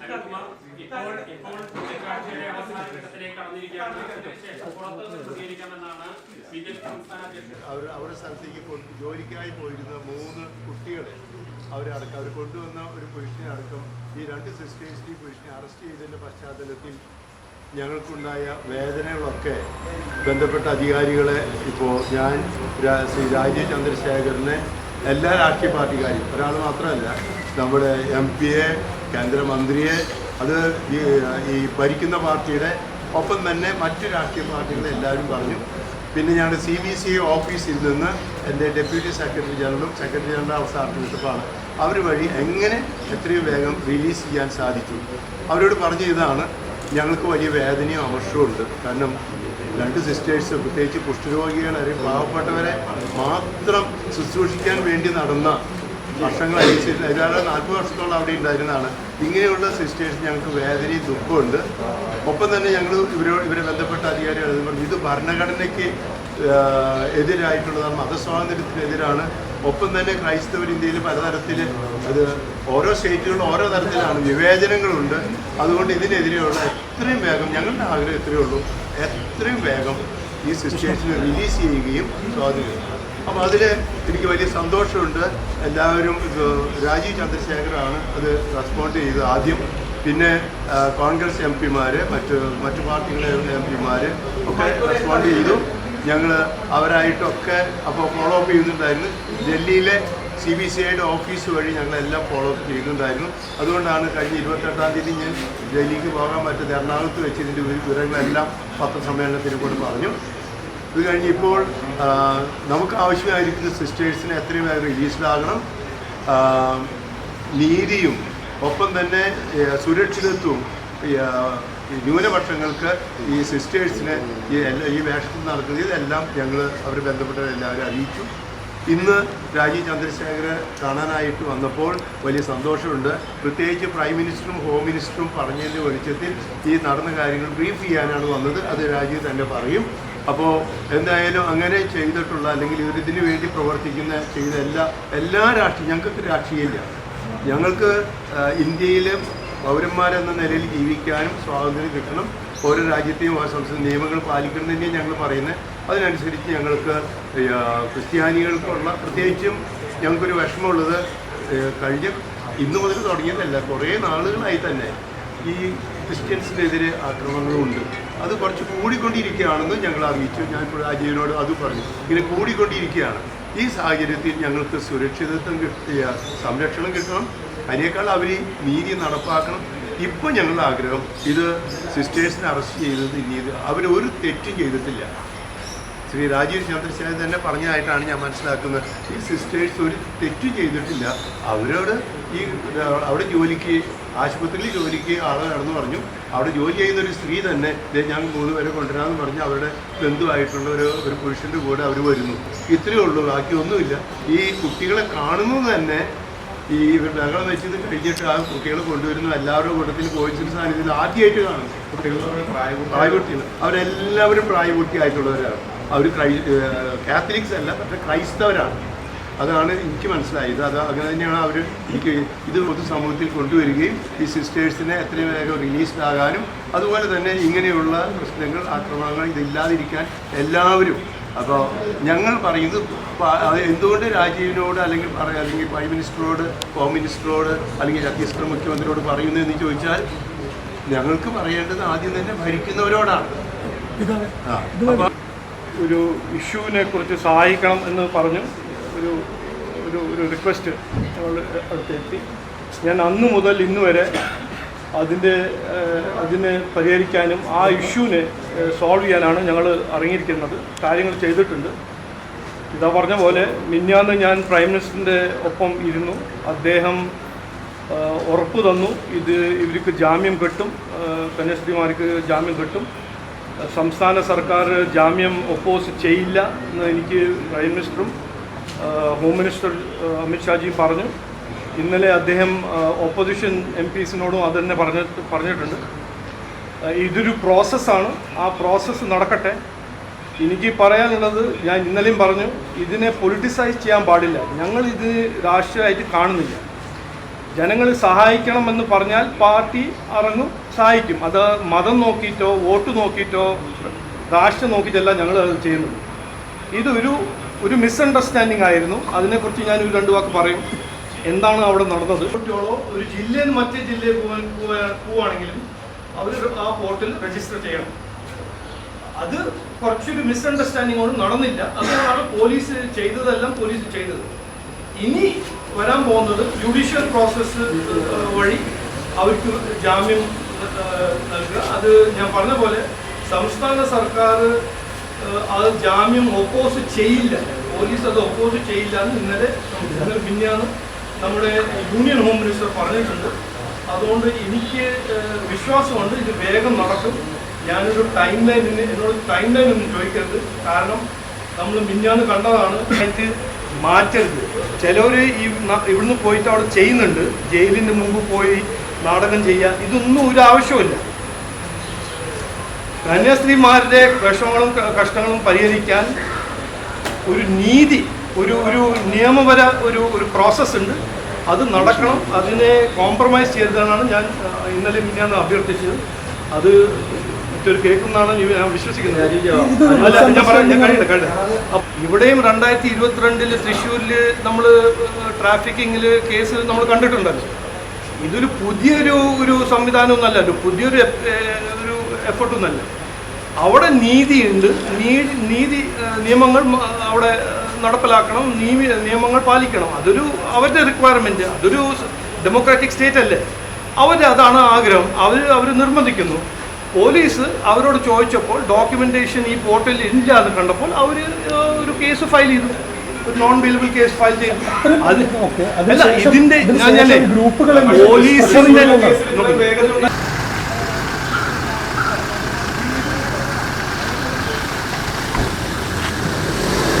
ഇപ്പോൾ കടന്നിരിക്കുകയാണ്. സംസ്ഥാന അധ്യക്ഷൻ. അവരുടെ സ്ഥലത്തേക്ക് ജോലിക്കായി പോയിരുന്ന മൂന്ന് കുട്ടികളെ അവരടക്കം അവർ കൊണ്ടുവന്ന ഒരു പുരുഷനെ അടക്കം ഈ രണ്ട് സിസ്റ്റേഴ്സിനെയും പുരുഷനെ അറസ്റ്റ് ചെയ്തതിന്റെ പശ്ചാത്തലത്തിൽ ഞങ്ങൾക്കുണ്ടായ വേദനകളൊക്കെ ബന്ധപ്പെട്ട അധികാരികളെ ഇപ്പോൾ ഞാൻ ശ്രീ രാജീവ് ചന്ദ്രശേഖരനെ എല്ലാ രാഷ്ട്രീയ പാർട്ടിക്കാരും ഒരാൾ മാത്രമല്ല നമ്മുടെ എം പിയെ കേന്ദ്രമന്ത്രിയെ അത് ഈ ഭരിക്കുന്ന പാർട്ടിയുടെ ഒപ്പം തന്നെ മറ്റ് രാഷ്ട്രീയ പാർട്ടികളെ എല്ലാവരും പറഞ്ഞു. പിന്നെ ഞാൻ സി ബി സി ഓഫീസിൽ നിന്ന് എന്റെ ഡെപ്യൂട്ടി സെക്രട്ടറി ജനറലും സെക്രട്ടറി ജനറൽ ഓഫ് ആർട്ടിഫിഷ്യപ്പാണ് അവർ വഴി എങ്ങനെ എത്രയും വേഗം റിലീസ് ചെയ്യാൻ സാധിച്ചു. അവരോട് പറഞ്ഞ ഇതാണ് ഞങ്ങൾക്ക് വലിയ വേദനയും അമർഷവും ഉണ്ട്. കാരണം രണ്ട് സിസ്റ്റേഴ്സ് പ്രത്യേകിച്ച് കുഷ്ഠരോഗികളെ പാവപ്പെട്ടവരെ മാത്രം ശുശ്രൂഷിക്കാൻ വേണ്ടി നടന്ന അനുസരിച്ച് ഏതാണ്ട് നാൽപ്പത് വർഷത്തോളം അവിടെ ഉണ്ടായിരുന്നതാണ്. ഇങ്ങനെയുള്ള സിസ്റ്റേഴ്സ് ഞങ്ങൾക്ക് വേദനയും ദുഃഖമുണ്ട് ഒപ്പം തന്നെ ഞങ്ങൾ ഇവരോട് ഇവരെ ബന്ധപ്പെട്ട അധികാരികൾ പറഞ്ഞു ഇത് ഭരണഘടനയ്ക്ക് എതിരായിട്ടുള്ളതാണ് മതസ്വാതന്ത്ര്യത്തിനെതിരാണ്. ഒപ്പം തന്നെ ക്രൈസ്തവർ ഇന്ത്യയിൽ പലതരത്തിൽ അത് ഓരോ സ്റ്റേറ്റുകളിലും ഓരോ തരത്തിലാണ് വിവേചനങ്ങളുണ്ട്. അതുകൊണ്ട് ഇതിനെതിരെയുള്ള എത്രയും വേഗം ഞങ്ങളുടെ ആഗ്രഹം എത്രയേ ഉള്ളൂ എത്രയും വേഗം ഈ സിസ്റ്റേഴ്സിനെ റിലീസ് ചെയ്യുകയും സ്വാധീനം അപ്പോൾ അതിൽ എനിക്ക് വലിയ സന്തോഷമുണ്ട്. എല്ലാവരും രാജീവ് ചന്ദ്രശേഖറാണ് അത് റെസ്പോണ്ട് ചെയ്തത് ആദ്യം. പിന്നെ കോൺഗ്രസ് എം പിമാർ മറ്റ് മറ്റു പാർട്ടികളെ എം പിമാർ ഒക്കെ റെസ്പോണ്ട് ചെയ്തു. ഞങ്ങൾ അവരായിട്ടൊക്കെ അപ്പോൾ ഫോളോ അപ്പ് ചെയ്യുന്നുണ്ടായിരുന്നു ഡൽഹിയിലെ സി ബി സി ഐയുടെ ഓഫീസ് വഴി ഞങ്ങളെല്ലാം ഫോളോ അപ്പ് ചെയ്യുന്നുണ്ടായിരുന്നു അതുകൊണ്ടാണ് കഴിഞ്ഞ ഇരുപത്തെട്ടാം തീയതി ഞാൻ ഡൽഹിക്ക് പോകാൻ പറ്റുന്നത് എറണാകുളത്ത് വെച്ച് ഇതിന്റെ വിവരങ്ങളെല്ലാം പത്രസമ്മേളനത്തിൽ കൂടെ പറഞ്ഞു. ഇത് കഴിഞ്ഞിപ്പോൾ നമുക്ക് ആവശ്യമായിരിക്കുന്ന സിസ്റ്റേഴ്സിനെ എത്രയും വേഗം റിലീസ്ഡാകണം നീതിയും ഒപ്പം തന്നെ സുരക്ഷിതത്വവും ന്യൂനപക്ഷങ്ങൾക്ക് ഈ സിസ്റ്റേഴ്സിനെ ഈ ഈ വേഷത്തിൽ നടക്കുന്നത് ഇതെല്ലാം ഞങ്ങൾ അവർ ബന്ധപ്പെട്ടവരെല്ലാവരും അറിയിച്ചു. ഇന്ന് രാജീവ് ചന്ദ്രശേഖർ കാണാനായിട്ട് വന്നപ്പോൾ വലിയ സന്തോഷമുണ്ട്. പ്രത്യേകിച്ച് പ്രൈം മിനിസ്റ്ററും ഹോം മിനിസ്റ്ററും പറഞ്ഞതിന്റെ വെളിച്ചത്തിൽ ഈ നടന്ന കാര്യങ്ങൾ ബ്രീഫ് ചെയ്യാനാണ് വന്നത്. അത് രാജീവ് തന്നെ പറയും. അപ്പോൾ എന്തായാലും അങ്ങനെ ചെയ്തിട്ടുള്ള അല്ലെങ്കിൽ ഇവരിതിന് വേണ്ടി പ്രവർത്തിക്കുന്ന ചെയ്ത എല്ലാ എല്ലാ രാഷ്ട്രീയ ഞങ്ങൾക്ക് രാഷ്ട്രീയമില്ല. ഞങ്ങൾക്ക് ഇന്ത്യയിലെ പൗരന്മാരെന്ന നിലയിൽ ജീവിക്കാനും സ്വാതന്ത്ര്യം കിട്ടണം. ഓരോ രാജ്യത്തെയും ആ നിയമങ്ങൾ പാലിക്കണം തന്നെയാണ് ഞങ്ങൾ പറയുന്നത്. അതിനനുസരിച്ച് ഞങ്ങൾക്ക് ക്രിസ്ത്യാനികൾക്കുള്ള പ്രത്യേകിച്ചും ഞങ്ങൾക്കൊരു വിഷമമുള്ളത് കഴിഞ്ഞ ഇന്നു മുതൽ തുടങ്ങിയതല്ല കുറേ നാളുകളായി തന്നെ ഈ ക്രിസ്ത്യൻസിനെതിരെ ആക്രമണങ്ങളുണ്ട്. അത് കുറച്ച് കൂടിക്കൊണ്ടിരിക്കുകയാണെന്ന് ഞങ്ങൾ അറിയിച്ചു. ഞാൻ അജയനോട് അത് പറഞ്ഞു. ഇങ്ങനെ കൂടിക്കൊണ്ടിരിക്കുകയാണ്. ഈ സാഹചര്യത്തിൽ ഞങ്ങൾക്ക് സുരക്ഷിതത്വം കിട്ടിയ സംരക്ഷണം കിട്ടണം. അതിനേക്കാൾ അവർ നീതി നടപ്പാക്കണം. ഇപ്പോൾ ഞങ്ങളുടെ ആഗ്രഹം ഇത് സിസ്റ്റേഴ്സിനെ അറസ്റ്റ് ചെയ്തത് ഇനി അവർ ഒരു തെറ്റും ചെയ്തിട്ടില്ല. ശ്രീ രാജീവ് ചന്ദ്രശേഖരൻ തന്നെ പറഞ്ഞതായിട്ടാണ് ഞാൻ മനസ്സിലാക്കുന്നത്. ഈ സിസ്റ്റേഴ്സ് ഒരു തെറ്റ് ചെയ്തിട്ടില്ല. അവരോട് ഈ അവിടെ ജോലിക്ക് ആശുപത്രിയിൽ ജോലിക്ക് ആളെ നടന്നു പറഞ്ഞു. അവിടെ ജോലി ചെയ്യുന്ന ഒരു സ്ത്രീ തന്നെ ഇതേ ഞാൻ മൂന്ന് പേരെ കൊണ്ടുവരാമെന്ന് പറഞ്ഞ് അവരുടെ ബന്ധുവായിട്ടുള്ള ഒരു ഒരു പുരുഷന്റെ കൂടെ അവർ വരുന്നു. ഇത്രയേ ഉള്ളൂ ബാക്കി ഒന്നുമില്ല. ഈ കുട്ടികളെ കാണുന്നത് തന്നെ ഈ ഇവർ ബഹളം വെച്ചത് കഴിഞ്ഞിട്ട് ആ കുട്ടികളെ കൊണ്ടുവരുന്നു. എല്ലാവരുടെ കൂട്ടത്തിൽ പോലീസിന്റെ സാന്നിധ്യത്തിൽ ആദ്യമായിട്ട് കാണും കുട്ടികൾ പ്രായപൂർത്തിയാണ് അവരെല്ലാവരും പ്രായപൂർത്തിയായിട്ടുള്ളവരാണ് അവർ ക്രൈ കാത്തലിക്സ് അല്ല പക്ഷെ ക്രൈസ്തവരാണ്. അതാണ് എനിക്ക് മനസ്സിലായത്. അത് അങ്ങനെ തന്നെയാണ് അവർ എനിക്ക് ഇത് പൊതുസമൂഹത്തിൽ കൊണ്ടുവരികയും ഈ സിസ്റ്റേഴ്സിനെ എത്രയും വേഗം റിലീസ്ഡ് ആകാനും അതുപോലെ തന്നെ ഇങ്ങനെയുള്ള പ്രശ്നങ്ങൾ ആക്രമണങ്ങൾ ഇതില്ലാതിരിക്കാൻ എല്ലാവരും. അപ്പോൾ ഞങ്ങൾ പറയുന്നത് എന്തുകൊണ്ട് രാജീവിനോട് അല്ലെങ്കിൽ പറയാം അല്ലെങ്കിൽ പ്രൈം മിനിസ്റ്ററോട് ഹോം മിനിസ്റ്ററോട് അല്ലെങ്കിൽ ഛത്തീസ്ഗഡ് മുഖ്യമന്ത്രിയോട് പറയുന്നതെന്ന് ചോദിച്ചാൽ ഞങ്ങൾക്ക് പറയേണ്ടത് ആദ്യം തന്നെ ഭരിക്കുന്നവരോടാണ്. ആ ഒരു ഇഷ്യൂവിനെ കുറിച്ച് സഹായിക്കണം എന്ന് പറഞ്ഞു ഒരു ഒരു ഒരു റിക്വസ്റ്റ് ഞങ്ങൾ അടുത്തെത്തി. ഞാൻ അന്ന് മുതൽ ഇന്ന് വരെ അതിന്റെ അതിനെ പരിഹരിക്കാനും ആ ഇഷ്യൂവിനെ സോൾവ് ചെയ്യാനാണ് ഞങ്ങൾ ഇറങ്ങിയിരിക്കുന്നത്. കാര്യങ്ങൾ ചെയ്തിട്ടുണ്ട്. ഇതാ പറഞ്ഞ പോലെ മിന്നാന്ന് ഞാൻ പ്രൈം മിനിസ്റ്ററിന്റെ ഒപ്പം ഇരുന്നു. അദ്ദേഹം ഉറപ്പ് തന്നു. ഇത് ഇവർക്ക് ജാമ്യം കിട്ടും. കന്യാസ്ത്രീമാർക്ക് ജാമ്യം കിട്ടും. സംസ്ഥാന സർക്കാർ ജാമ്യം ഒപ്പോസ് ചെയ്യില്ല എന്ന് എനിക്ക് പ്രൈം മിനിസ്റ്ററും ഹോം മിനിസ്റ്റർ അമിത്ഷാജിയും പറഞ്ഞു. ഇന്നലെ അദ്ദേഹം ഓപ്പോസിഷൻ എം പിസിനോടും അത് തന്നെ പറഞ്ഞ പറഞ്ഞിട്ടുണ്ട്. ഇതൊരു പ്രോസസ്സാണ് ആ പ്രോസസ്സ് നടക്കട്ടെ. എനിക്ക് പറയാനുള്ളത് ഞാൻ ഇന്നലെയും പറഞ്ഞു ഇതിനെ പൊളിറ്റിസൈസ് ചെയ്യാൻ പാടില്ല. ഞങ്ങൾ രാഷ്ട്രീയമായിട്ട് കാണുന്നില്ല. ജനങ്ങൾ സഹായിക്കണമെന്ന് പറഞ്ഞാൽ പാർട്ടി ഇറങ്ങും സഹായിക്കും. അത് മതം നോക്കിയിട്ടോ വോട്ട് നോക്കിയിട്ടോ രാഷ്ട്രം നോക്കിയിട്ടല്ല ഞങ്ങൾ അത് ചെയ്യുന്നത്. ഇതൊരു ഒരു മിസ്അണ്ടർസ്റ്റാൻഡിങ് ആയിരുന്നു. അതിനെക്കുറിച്ച് ഞാൻ ഒരു രണ്ട് വാക്ക് പറയും. എന്താണ് അവിടെ നടന്നത്? കുട്ടികളോ ഒരു ജില്ലയിൽ നിന്ന് മറ്റേ ജില്ലയിൽ പോകാൻ പോവുകയാണെങ്കിലും അവർ ആ പോർട്ടിൽ രജിസ്റ്റർ ചെയ്യണം. അത് കുറച്ചൊരു ഒന്നും നടന്നില്ല. അതുകൊണ്ടാണ് പോലീസ് ചെയ്തതെല്ലാം പോലീസ് ചെയ്തത്. ഇനി വരാൻ പോകുന്നത് ജുഡീഷ്യൽ പ്രോസസ്സ് വഴി അവർക്ക് ജാമ്യം നൽകുക. അത് ഞാൻ പറഞ്ഞ പോലെ സംസ്ഥാന സർക്കാർ അത് ജാമ്യം ഒപ്പോസ് ചെയ്യില്ല. പോലീസ് അത് ഒപ്പോസ് ചെയ്യില്ല എന്ന് ഇന്നലെ ഇന്നലെ പിന്നെയാണ് നമ്മുടെ യൂണിയൻ ഹോം മിനിസ്റ്റർ പറഞ്ഞിട്ടുണ്ട്. അതുകൊണ്ട് എനിക്ക് വിശ്വാസമുണ്ട് ഇത് വേഗം നടക്കും. ഞാനൊരു ടൈം ലൈനിന് എന്നോട് ടൈം ലൈൻ ഒന്നും ചോദിക്കരുത്. കാരണം നമ്മൾ മിഞ്ഞാന്ന് കണ്ടതാണ്. അതിൽ മാറ്റരുത്. ചിലവർ ഈ ഇവിടുന്ന് പോയിട്ട് അവിടെ ചെയ്യുന്നുണ്ട്. ജയിലിന്റെ മുമ്പ് പോയി നാടകം ചെയ്യുക. ഇതൊന്നും ഒരു ആവശ്യമില്ല കന്യാസ്ത്രീമാരുടെ വിഷമങ്ങളും കഷ്ടങ്ങളും പരിഹരിക്കാൻ ഒരു നീതി ഒരു ഒരു നിയമപര ഒരു ഒരു പ്രോസസ്സ് ഉണ്ട്. അത് നടക്കണം. അതിനെ കോംപ്രമൈസ് ചെയ്തതാണ് ഞാൻ ഇന്നലെ മിന്നാന്ന് അഭ്യർത്ഥിച്ചത്. അത് മറ്റൊരു കേൾക്കുന്നതാണ് ഞാൻ വിശ്വസിക്കുന്നത്. അല്ല ഞാൻ പറയാം ഞാൻ കഴിയട്ടെ കഴിയട്ടെ. അപ്പ- ഇവിടെയും രണ്ടായിരത്തി ഇരുപത്തിരണ്ടിൽ തൃശ്ശൂരിൽ നമ്മൾ ട്രാഫിക്കിങ്ങിൽ കേസ് നമ്മൾ കണ്ടിട്ടുണ്ടല്ലോ. ഇതൊരു പുതിയൊരു ഒരു സംവിധാനമൊന്നല്ല ഒരു പുതിയൊരു ഒരു എഫർട്ടൊന്നല്ല അവിടെ നീതിയുണ്ട്. നീതി നീതി നിയമങ്ങൾ അവിടെ നടപ്പിലാക്കണം നിയമ നിയമങ്ങൾ പാലിക്കണം. അതൊരു അവരുടെ റിക്വയർമെന്റ് അതൊരു ഡെമോക്രാറ്റിക് സ്റ്റേറ്റ് അല്ലേ അവർ അതാണ് ആഗ്രഹം. അവർ അവർ നിർബന്ധിക്കുന്നു. പോലീസ് അവരോട് ചോദിച്ചപ്പോൾ ഡോക്യുമെന്റേഷൻ ഈ പോർട്ടലിൽ ഇല്ല എന്ന് കണ്ടപ്പോൾ അവർ ഒരു കേസ് ഫയൽ ചെയ്തു. ഒരു നോൺ ബെയിലബിൾ കേസ് ഫയൽ ചെയ്തു അല്ല ഇതിന്റെ ഞാൻ പോലീസിന്റെ